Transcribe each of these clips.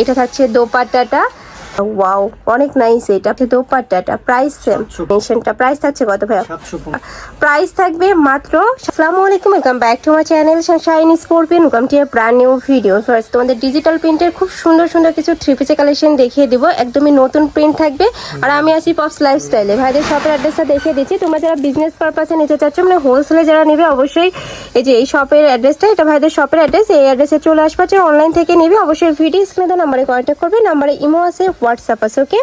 এটা থাকছে দোপাট্টাটা। ওয়াও অনেক নাইস এটা। হচ্ছে দোপাট্টাটা প্রাইস সেম মেনশনটা প্রাইস থাকছে কত সাতশো প্রাইস থাকবে মাত্র আসসালামু আলাইকুম welcome back to my channel Shine Scorpion welcome to brand new video first তোমাদের ডিজিটাল প্রিন্টের খুব সুন্দর সুন্দর কিছু থ্রি পিসের কালেকশন দেখিয়ে দিব। একদমই নতুন প্রিন্ট থাকবে। আর আমি আছি পপস লাইফস্টাইলে ভাইদের শপের অ্যাড্রেসটা দেখিয়ে দিচ্ছি। তোমরা যারা বিজনেস পারপাসে নিতে চাচ্ছ মানে হোলসেলে যারা নেবে অবশ্যই এই যে এই শপের অ্যাড্রেসটা এটা ভাইদের শপের অ্যাড্রেস এই অ্যাড্রেসে চলে আসবে অনলাইন থেকে নেবে। অবশ্যই ভিডিও স্ক্রিনে নাম্বারে কন্ট্যাক্ট করবে। নাম্বারে ইমো আছে হোয়াটসঅ্যাপ আছে ওকে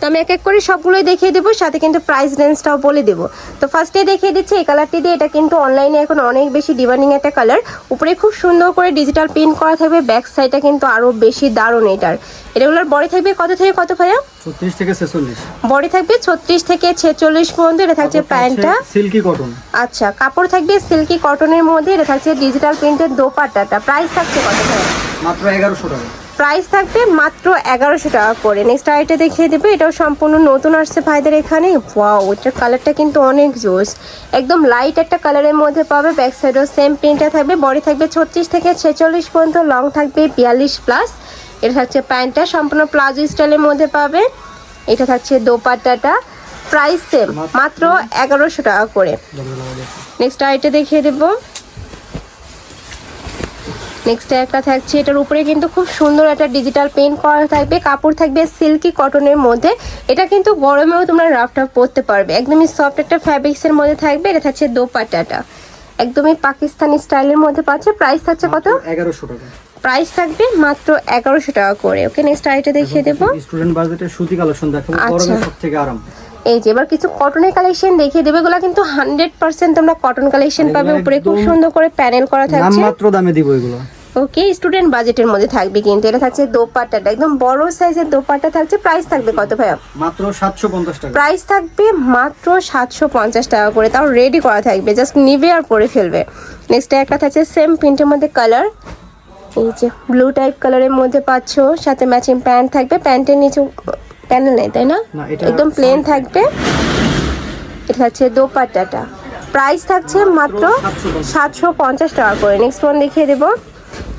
তো আমি এক এক করে সবগুলোই দেখিয়ে দেবো সাথে কিন্তু প্রাইস রেঞ্জটাও বলে দেবো। তো ফার্স্টে দেখিয়ে দিচ্ছি এই কালারটি দিয়ে এটা কিন্তু অনলাইনে এখন অনেক বেশি ডিমান্ডিং একটা কালার উপরে খুব সুন্দর করে ডিজিটাল প্রিন্ট করা থাকবে ব্যাক সাইডটা কিন্তু আরও বেশি দারুণ এটার। এটাগুলোর বডি থাকবে কত থেকে কত ভাইয়া? ছত্রিশ থেকে ছেচল্লিশ। বডি থাকবে ছত্রিশ থেকে ছেচল্লিশ পর্যন্ত এটা থাকছে প্যান্টটা। সিল্কি কটন আচ্ছা কাপড় থাকবে সিল্কি কটনের মধ্যে এটা থাকছে ডিজিটাল প্রিন্টের দোপাট্টাটা। প্রাইস থাকছে কত ভাইয়া? মাত্র এগারোশো টাকা। প্রাইস থাকবে মাত্র এগারোশো টাকা করে। নেক্সট আইটা দেখিয়ে দেবে। এটাও সম্পূর্ণ নতুন আসছে ভাইদের এখানে। ওয়াও এটার কালারটা কিন্তু অনেক জোস। একদম লাইট একটা কালারের মধ্যে পাবে। ব্যাক সাইডও সেম প্রিন্টটা থাকবে। বডি থাকবে ছত্রিশ থেকে ছেচল্লিশ পর্যন্ত। লং থাকবে বিয়াল্লিশ প্লাস এটা থাকছে প্যান্টটা সম্পূর্ণ প্লাজো স্টাইলের মধ্যে পাবে। এটা থাকছে দোপাট্টাটা। প্রাইস সেম মাত্র এগারোশো টাকা করে। নেক্সট আইটা দেখিয়ে দেবো। নেক্সট একটা থাকছে এটার উপরে কিন্তু খুব সুন্দর একটা ডিজিটাল পেন্ট করা থাকবে কাপড় থাকবে সিল্কি কটনের মধ্যে। এটা কিন্তু গরমেও তোমরা রাফ রাফটা পরতে পারবে। একদমই সফট একটা ফ্যাব্রিক্সের মধ্যে থাকবে এটা থাকছে দোপাট্টাটা। একদমই পাকিস্তানি স্টাইলের মধ্যে পাচ্ছে প্রাইস থাকছে কত? এগারোশো টাকা। প্রাইস থাকবে মাত্র এগারোশো টাকা করে। ওকে নেক্সট আইটা দেখিয়ে দেবো। স্টুডেন্ট বাজেটের সুতি কালেকশন দেখাবো আচ্ছা। গরমে সব থেকে আরাম। এই যে এবার কিছু কটনের কালেকশন দেখিয়ে দেবে এগুলো কিন্তু হান্ড্রেড পার্সেন্ট তোমরা কটন কালেকশন পাবে। উপরে খুব সুন্দর করে প্যানেল করা থাকছে। নামমাত্র দামে দিব এগুলো। ওকে স্টুডেন্ট বাজেটের মধ্যে থাকবে কিন্তু। এটা থাকছে দোপাট্টাটা। একদম বড় সাইজের দোপাট্টা থাকছে। প্রাইস থাকবে কত ভাইয়া? মাত্র সাতশো পঞ্চাশ টাকা। প্রাইস থাকবে মাত্র সাতশো পঞ্চাশ টাকা করে। তাও রেডি করা থাকবে। জাস্ট নিবে আর পরে ফেলবে। নেক্সট একটা থাকছে সেম প্রিন্টের মধ্যে কালার এই যে ব্লু টাইপ কালারের মধ্যে পাচ্ছ। সাথে ম্যাচিং প্যান্ট থাকবে। প্যান্টের নিচে প্যানেল নেই তাই না? না, একদম প্লেন থাকবে। এটা থাকছে দোপাট্টাটা। প্রাইস থাকছে মাত্র সাতশো পঞ্চাশ। টাকা করে। নেক্সট ওয়ান দেখিয়ে দেবো।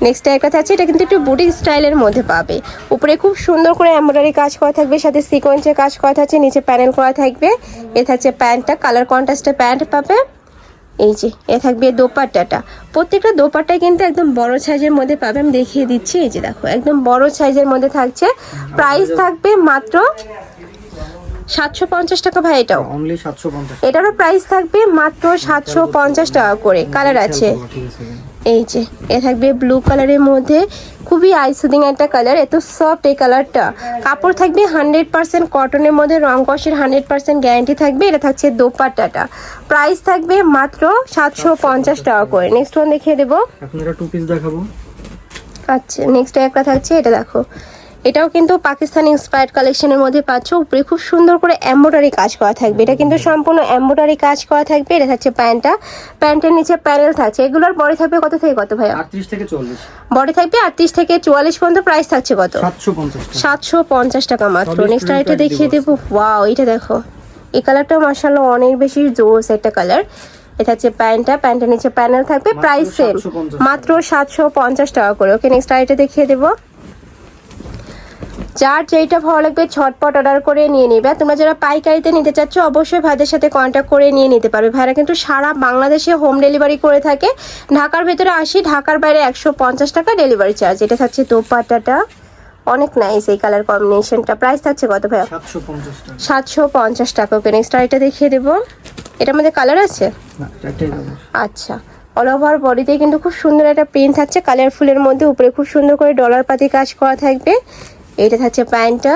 নেক্সট একটা থাকছে এটা কিন্তু একটু বুটিক স্টাইলের মধ্যে পাবে। উপরে খুব সুন্দর করে এমব্রয়ডারি কাজ করা থাকবে সাথে সিকোয়েন্সের কাজ করা থাকছে নিচে প্যানেল করা থাকবে। এ থাকছে প্যান্টটা কালার কন্ট্রাস্টের প্যান্ট পাবে। এই যে এ থাকবে দোপাট্টাটা। প্রত্যেকটা দোপাট্টাই কিন্তু একদম বড় সাইজের মধ্যে পাবে আমি দেখিয়ে দিচ্ছি এই যে দেখো একদম বড় সাইজের মধ্যে থাকছে। প্রাইস থাকবে মাত্র সাতশো পঞ্চাশ টাকা ভাই এটাও। এটারও প্রাইস থাকবে মাত্র সাতশো পঞ্চাশ টাকা করে। কালার আছে। এই যে এ থাকবে ব্লু কালারের মধ্যে। খুবই আইসুদিং একটা কালার এত সফট এই কালারটা কাপড় থাকবে হান্ড্রেড পার্সেন্ট কটনের মধ্যে রং কষের হান্ড্রেড পারসেন্ট গ্যারান্টি থাকবে। এটা থাকছে দোপাট্টাটা। প্রাইস থাকবে মাত্র সাতশো পঞ্চাশ টাকা করে। নেক্সট ওয়ান দেখিয়ে দেবো। এখন টু পিস দেখাবো। আচ্ছা নেক্সট একটা থাকছে এটা দেখো। এটাও কিন্তু পাকিস্তান ইন্সপায়ার্ড কালেকশনের মধ্যে পাচ্ছ। উপরে খুব সুন্দর করে এম্ব্রয়ডারি কাজ করা থাকবে। এটা কিন্তু সম্পূর্ণ এম্ব্রয়ডারি কাজ করা থাকবে। এটা থাকছে প্যান্টটা। প্যান্টের নিচে প্যানেল থাকছে। এগুলোর বডি থাকবে কত থেকে কত ভাইয়া? আটত্রিশ থেকে চল্লিশ। বডি থাকবে আটত্রিশ থেকে চুয়াল্লিশ পর্যন্ত। প্রাইস থাকছে কত? সাতশো পঞ্চাশ টাকা। মাত্র। নেক্সট আরেকটা দেখিয়ে দিব। ওয়াও এটা দেখো। এই কালারটা মার্শাল্লাহ অনেক বেশি জোস একটা কালার এটা হচ্ছে প্যান্টটা। প্যান্টের নিচে প্যানেল থাকবে। প্রাইস সেম মাত্র সাতশো পঞ্চাশ টাকা করে। ওকে নেক্সট আরেকটা দেখিয়ে দেবো। যার যেইটা ভালো লাগবে ছটপট অর্ডার করে নিয়ে নিবে। তোমরা যারা পাইকারিতে নিতে চাচ্ছ অবশ্যই ভাইদের সাথে কন্ট্যাক্ট করে নিয়ে নিতে পারবে। ভাইরা কিন্তু সারা বাংলাদেশে হোম ডেলিভারি করে থাকে। ঢাকার ভেতরে আসি ঢাকার বাইরে একশো পঞ্চাশ টাকা ডেলিভারি চার্জ এটা থাকছে দোপাট্টাটা। অনেক নাইস এই কালার কম্বিনেশনটা প্রাইস থাকছে কত ভাই সাতশো পঞ্চাশ টাকা। সাতশো পঞ্চাশ টাকা। ওকে নেক্সট আরেকটা দেখিয়ে দেবো। এটার মধ্যে কালার আছে? এটা আচ্ছা। অল ওভার বডিতে কিন্তু খুব সুন্দর একটা প্রিন্ট থাকছে। কালারফুলের মধ্যে। উপরে খুব সুন্দর করে ডলার পাতি কাজ করা থাকবে। এটা থাকছে প্যান্টটা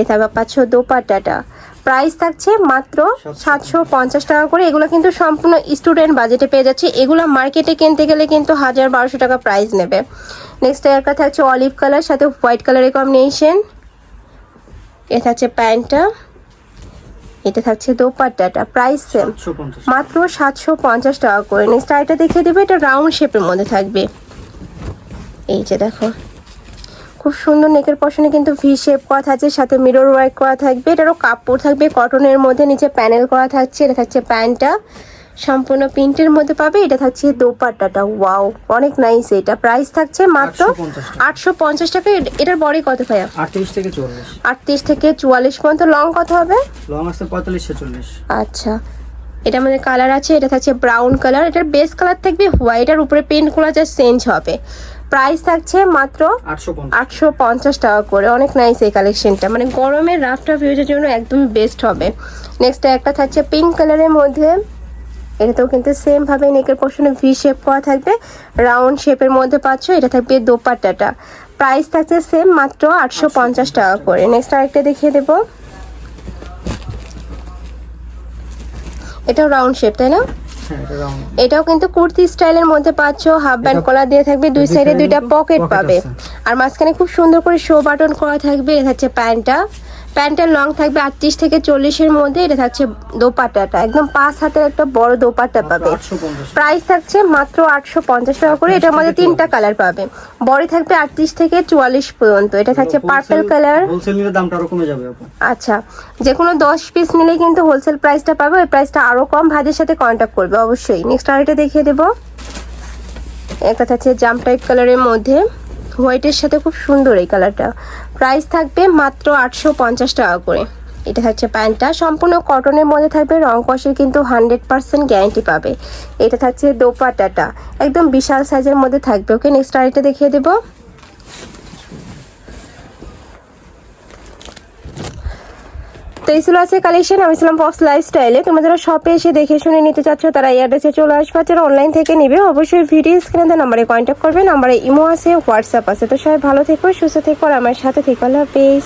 এটা আবার পাচ্ছ দোপাট্টাটা। প্রাইস থাকছে মাত্র সাতশো পঞ্চাশ টাকা করে। এগুলো কিন্তু সম্পূর্ণ স্টুডেন্ট বাজেটে পেয়ে যাচ্ছে। এগুলো মার্কেটে কিনতে গেলে কিন্তু হাজার বারোশো টাকা প্রাইস নেবে। নেক্সট একটা থাকছে অলিভ কালার সাথে হোয়াইট কালারের কম্বিনেশন এটা থাকছে প্যান্টটা। এটা থাকছে দোপাট্টাটা। প্রাইস সেম মাত্র সাতশো পঞ্চাশ টাকা করে। নেক্সট আইটা দেখিয়ে দেবে এটা রাউন্ড শেপের মধ্যে থাকবে। এই যে দেখো। খুব সুন্দর নেকের পশনে কিন্তু ভি শেপ করা থাকছে সাথে মিরর ওয়ার্ক করা থাকবে। এটারও কাপড় থাকবে কটনের মধ্যে নিচে প্যানেল করা থাকছে এটা থাকছে প্যান্টটা। সম্পূর্ণ প্রিন্টের মধ্যে পাবে এটা থাকছে দোপাট্টাটা। ওয়াও অনেক নাইস এটা। প্রাইস থাকছে মাত্র আটশো পঞ্চাশ টাকা। এটার বডি কত ভাইয়া? আটত্রিশ থেকে চল্লিশ আটত্রিশ থেকে চুয়াল্লিশ পর্যন্ত লং কত হবে? লং আসছে পঁয়তাল্লিশ চল্লিশ। আচ্ছা। এটা আমাদের কালার আছে এটা থাকছে ব্রাউন কালার এটার বেস কালার থাকবে হোয়াইট আর উপরে পেন্ট করা যা চেঞ্জ হবে। প্রাইস থাকছে মাত্র আটশো পঞ্চাশ। টাকা করে। অনেক নাইস এই কালেকশনটা মানে গরমের রাফ টাফ ইউজের জন্য একদম বেস্ট হবে। নেক্সট একটা থাকছে পিঙ্ক কালারের মধ্যে। এটাতেও কিন্তু সেম ভাবে নেকের পোর্শনে ভি শেপ করা থাকবে। রাউন্ড শেপের মধ্যে পাচ্ছ এটা থাকবে দোপাট্টাটা। প্রাইস থাকছে সেম মাত্র আটশো পঞ্চাশ টাকা করে। নেক্সট আরেকটা দেখিয়ে দেবো। এটাও রাউন্ড শেপ তাই না? এটাও কিন্তু কুর্তি স্টাইলের মধ্যে পাচ্ছ হাফ ব্যান্ড কলার দিয়ে থাকবে দুই দুই সাইডে দুইটা পকেট পাবে। আর মাঝখানে খুব সুন্দর করে শো বাটন করা থাকবে এটা হচ্ছে প্যান্টটা। প্যান্টের লং থাকবে আটত্রিশ থেকে চল্লিশের মধ্যে এটা থাকছে দোপাট্টাটা। একদম পাঁচ হাতের একটা বড় দোপাট্টা পাবে। প্রাইস থাকছে মাত্র আটশো পঞ্চাশ টাকা করে এটার মধ্যে তিনটা কালার পাবে। বডি থাকবে আটত্রিশ থেকে চুয়াল্লিশ পর্যন্ত এটা থাকছে পার্পেল কালার আচ্ছা যে কোনো দশ পিস নিলে কিন্তু হোলসেল প্রাইসটা পাবে ওই প্রাইসটা আরও কম ভাইদের সাথে কন্ট্যাক্ট করবে অবশ্যই। নেক্সট আরেকটা দেখিয়ে দেবো। একটা থাকছে জাম্প টাইপ কালারের মধ্যে। হোয়াইটের সাথে খুব সুন্দর এই কালারটা। প্রাইস থাকবে মাত্র আটশো পঞ্চাশ টাকা করে। এটা থাকছে প্যান্টটা। সম্পূর্ণ কটনের মধ্যে থাকবে, রং কষের কিন্তু হান্ড্রেড পার্সেন্ট গ্যারান্টি পাবে। এটা থাকছে দোপাটাটা একদম বিশাল সাইজের মধ্যে থাকবে, ওকে? নেক্সট আরেকটা দেখিয়ে দেবো। তো এই আছে কালেকশন আমি ছিলাম পপস লাইফস্টাইলে তোমরা যারা শপে এসে দেখে শুনে নিতে চাচ্ছ, তারা এই অ্যাড্রেসে চলে আসবে। যারা অনলাইন থেকে নেবে, অবশ্যই ভিডিও স্ক্রিনে নাম্বারে কন্ট্যাক্ট করবে। নাম্বারে ইমো আছে হোয়াটসঅ্যাপ আছে। তো সবাই ভালো থেকো, সুস্থ থেকো, আর আমার সাথে থেকো। আল্লাহ হাফেজ।